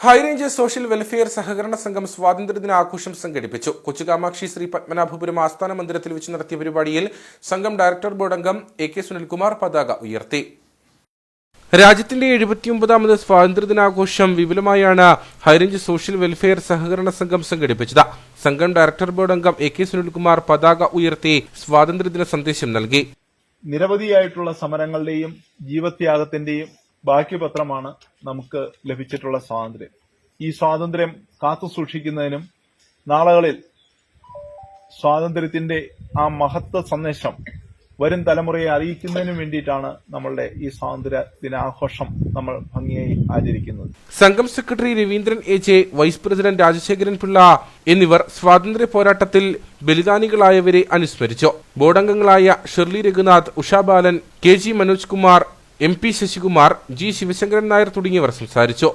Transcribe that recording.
High range social welfare സഹകരണ സംഘം സ്വാതന്ത്ര്യദിന ആഘോഷം സംഘടിപ്പിച്ചു കൊച്ചുകാമാക്ഷി ശ്രീ പത്മനാഭപുരം ആസ്ഥാന മന്ദിരത്തിൽ വെച്ച് നടത്തിയ പരിപാടിയിൽ സംഘം ഡയറക്ടർ ബോർഡ് അംഗം എ കെ സുനിൽകുമാർ പതാക ഉയർത്തി രാജ്യത്തിന്റെ എഴുപത്തിയൊമ്പതാമത് സ്വാതന്ത്ര്യദിനാഘോഷം വിപുലമായാണ് ഹൈറേഞ്ച് സോഷ്യൽ വെൽഫെയർ സഹകരണ സംഘം സംഘടിപ്പിച്ചത് സംഘം ഡയറക്ടർ ബോർഡ് അംഗം എ കെ സുനിൽകുമാർ പതാക ഉയർത്തി സ്വാതന്ത്ര്യദിന സന്ദേശം നൽകി നിരവധിയായിട്ടുള്ള സമരങ്ങളുടെയും ജീവത്യാഗത്തിന്റെയും ബാക്കിപത്രമാണ് നമുക്ക് ലഭിച്ചിട്ടുള്ള സ്വാതന്ത്ര്യം. ഈ സ്വാതന്ത്ര്യം കാത്തു സൂക്ഷിക്കുന്നതിനും നാളുകളിൽ സ്വാതന്ത്ര്യത്തിന്റെ ആ മഹത്വ സന്ദേശം വരും തലമുറയെ അറിയിക്കുന്നതിനും വേണ്ടിയിട്ടാണ് നമ്മളുടെ ഈ സ്വാതന്ത്ര്യ ദിനാഘോഷം നമ്മൾ ഭംഗിയായി ആചരിക്കുന്നത്. സംഘം secretary Raveendran A J vice president Rajasekharan Pillai എന്നിവർ സ്വാതന്ത്ര്യ പോരാട്ടത്തിൽ ബലിദാനികളായവരെ അനുസ്മരിച്ചു. ബോർഡംഗങ്ങളായ Shirley Raghunath Usha Balan K G Manoj Kumar M P Sasikumar G Sivasankaran Nair തുടങ്ങിയവർ സംസാരിച്ചു.